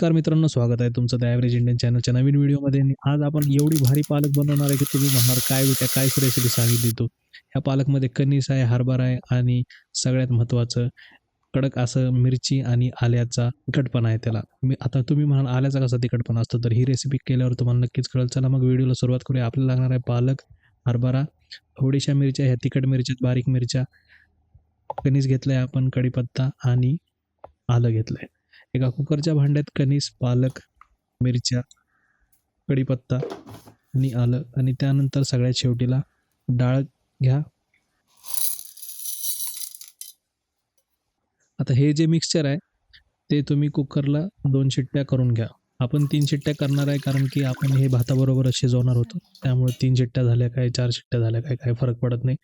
नमस्कार मित्रांनो स्वागत आहे तुमचं द ॲव्हरेज इंडियन चॅनलच्या नवीन व्हिडिओमध्ये. आणि आज आपण एवढी भारी पालक बनवणार आहे की तुम्ही म्हणणार काय त्या काय रेसिपी सांगितली तू? ह्या पालकमध्ये कणीस आहे हरभरा आहे आणि सगळ्यात महत्त्वाचं कडक असं मिरची आणि आल्याचा तिखटपणा आहे त्याला. मी आता तुम्ही म्हणाल आल्याचा कसा तिखटपणा असतो? तर ही रेसिपी केल्यावर तुम्हाला नक्कीच कळेल. चला मग व्हिडिओला सुरुवात करूया. आपल्याला लागणार आहे पालक हरभरा थोडीशा मिरच्या ह्या तिखट मिरच्या बारीक मिरच्या कणीस घेतलं आहे आपण कढीपत्ता आणि आलं घेतलं आहे एका कुकरच्या भांड्यात कणीस पालक मिरच्या कढीपत्ता आणि आलं आणि त्यानंतर सगळ्यात शेवटीला डाळ घ्या. आता हे जे मिक्सचर आहे ते तुम्ही कुकरला दोन शिट्ट्या करून घ्या. आपण तीन शिट्ट्या करणार आहे कारण की आपण हे भाताबरोबरच शिजवणार होतो. त्यामुळे तीन शिट्ट्या झाल्या काय चार शिट्ट्या झाल्या काय काय फरक पडत नाही.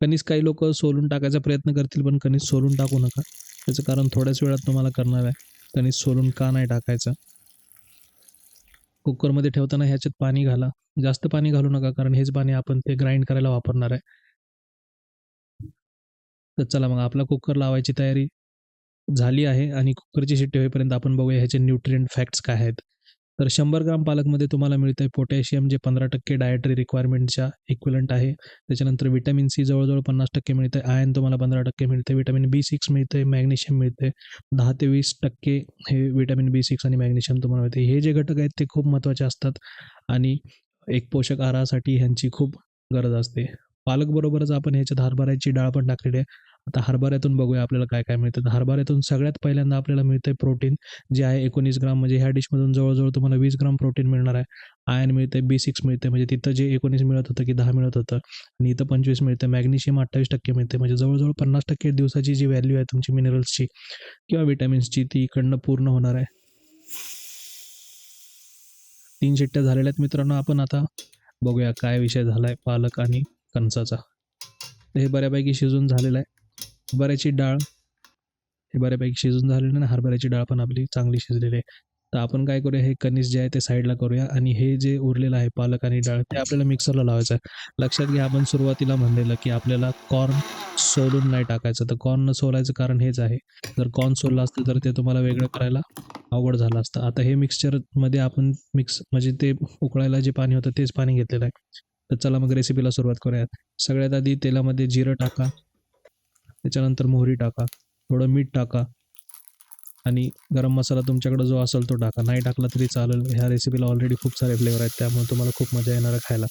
कणीस काही लोक सोलून टाकायचा प्रयत्न करतील पण कणीस सोलून टाकू नका. त्याचं कारण थोड्याच वेळात तुम्हाला करणार आहे. कणीस सोलून का नाही टाकायचं? कुकरमध्ये ठेवताना ह्याच्यात पाणी घाला. जास्त पाणी घालू नका कारण हेच पाणी आपण ते ग्राइंड करायला वापरणार आहे. तर चला मग आपला कुकर लावायची तयारी झाली आहे आणि कुकरची शिट्टी होईपर्यंत आपण बघूया ह्याचे न्यूट्रिएंट फॅक्ट्स काय आहेत. तर शंभर ग्राम पालकमध्ये तुम्हाला मिळतं आहे पोटॅशियम जे पंधरा टक्के डायटरी रिक्वायरमेंटच्या इक्विलंट आहे. त्याच्यानंतर विटॅमिन सी जवळजवळ पन्नास टक्के मिळतं आहे आयन तुम्हाला पंधरा टक्के मिळते विटॅमिन बी सिक्स मिळते आहे मॅग्नेशियम मिळते दहा ते वीस टक्के हे विटॅमिन बी सिक्स आणि मॅग्नेशियम तुम्हाला मिळते हे जे घटक आहेत ते खूप महत्त्वाचे असतात आणि एक पोषक आहारासाठी ह्यांची खूप गरज असते. पालकबरोबरच आपण ह्याच्यात हरभऱ्याची डाळ पण टाकलेली आहे. आता हरभऱ्यातून बघूया आपल्याला काय काय मिळतं. हरभऱ्यातून सगळ्यात पहिल्यांदा आपल्याला मिळतं आहे प्रोटीन जे आहे एकोणीस ग्राम. म्हणजे ह्या डिशमधून जवळजवळ तुम्हाला वीस ग्राम प्रोटीन मिळणार आहे. आयन मिळते बी सिक्स मिळते म्हणजे तिथं जे एकोणीस मिळत होतं की दहा मिळत होतं. आणि इथं पंचवीस मिळते मॅग्नेशियम अठ्ठावीस टक्के मिळते म्हणजे जवळजवळ पन्नास टक्के दिवसाची जी व्हॅल्यू आहे तुमची मिनरल्सची किंवा विटॅमिन्सची ती इकडनं पूर्ण होणार आहे. तीन शिट्ट्या झालेल्या आहेत मित्रांनो. आपण आता बघूया काय विषय झाला आहे पालक आणि कणसाचा. हे बऱ्यापैकी शिजून झालेलं आहे. हरभऱ्याची डाळ. हे बऱ्यापैकी शिजून झालेलं आहे हरभऱ्याची डाळ पण आपली चांगली शिजलेली आहे. तर आपण काय करूया हे कणीस जे आहे ते साईडला करूया आणि हे जे उरलेलं आहे पालक आणि डाळ ते आपल्याला मिक्सरला लावायचं आहे. लक्षात घ्या आपण सुरुवातीला म्हणलेलं की आपल्याला कॉर्न सोलून नाही टाकायचं. तर कॉर्न न सोलायचं कारण हेच आहे. जर कॉर्न सोललं असतं तर ते तुम्हाला वेगळं करायला अवघड झालं असतं. आता हे मिक्सचरमध्ये आपण मिक्स म्हणजे ते उकळायला जे पाणी होतं तेच पाणी घेतलेलं आहे. तर चला मग रेसिपीला सुरुवात करूयात. सगळ्यात आधी तेलामध्ये जिरं टाका. त्याच्यानंतर मोहरी टाका. थोडं मीठ टाका. आणि गरम मसाला तुमच्याकडे जो असेल तो टाका. नाही टाकला तरी चालेल. ह्या रेसिपीला ऑलरेडी खूप सारे फ्लेवर आहेत. त्यामुळे तुम्हाला खूप मजा येणार आहे खायला.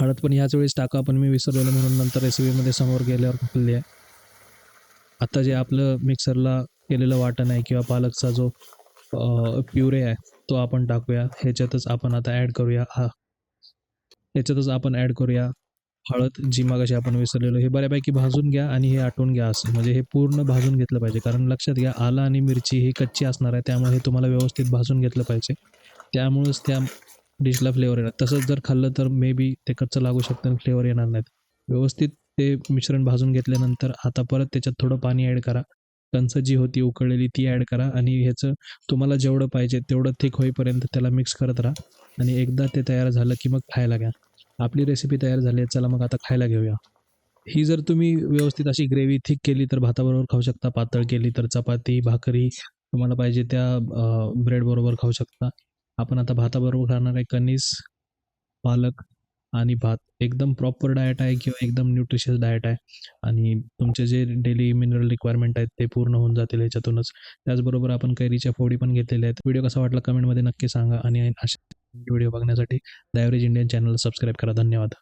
हळद पण ह्याच वेळेस टाका. पण मी विसरलेलं म्हणून नंतर रेसिपीमध्ये समोर गेल्यावर खाल्ली आहे. आता जे आपलं मिक्सरला केलेलं वाटण आहे किंवा पालकचा जो प्युरे आहे तो आपण टाकूया. ह्याच्यातच आपण आता ॲड करूया. हा याच्यातच आपण ॲड करूया. हळद जी मागाशी आपण विसरलेलो हे बऱ्यापैकी भाजून घ्या आणि हे आटून घ्या असं. म्हणजे हे पूर्ण भाजून घेतलं पाहिजे. कारण लक्षात घ्या आलं आणि मिरची ही कच्ची असणार आहे त्यामुळे हे तुम्हाला व्यवस्थित भाजून घेतलं पाहिजे. त्यामुळेच त्या डिशला फ्लेवर येणार. तसंच जर खाल्लं तर मे बी ते कच्चं लागू शकतं आणि फ्लेवर येणार नाहीत. व्यवस्थित ते मिश्रण भाजून घेतल्यानंतर आता परत त्याच्यात थोडं पाणी ॲड करा. कणसं जी होती उकळलेली ती ॲड करा आणि ह्याचं तुम्हाला जेवढं पाहिजे तेवढं थिक होईपर्यंत त्याला मिक्स करत राहा. आणि एकदा ते तयार झालं की मग खायला घ्या. आपली रेसिपी तयार झाली आहे चला मग आता खायला घेऊया. ही जर तुम्ही व्यवस्थित अशी ग्रेव्ही थिक केली तर भाताबरोबर खाऊ शकता पातळ केली तर चपाती भाकरी तुम्हाला पाहिजे त्या ब्रेडबरोबर खाऊ शकता. आपण आता भाताबरोबर खाणार आहे कणीस पालक आणि भात. एकदम प्रॉपर डाएट आहे किंवा एकदम न्यूट्रिशियस डाएट आहे. आणि तुमचे जे डेली मिनरल रिक्वायरमेंट आहेत ते पूर्ण होऊन जातील ह्याच्यातूनच त्याचबरोबर आपण कैरीच्या फोडी पण घेतलेल्या आहेत. व्हिडिओ कसा वाटला कमेंटमध्ये नक्की सांगा आणि अशा व्हिडिओ बघण्यासाठी the average Indian channel subscribe करा. धन्यवाद.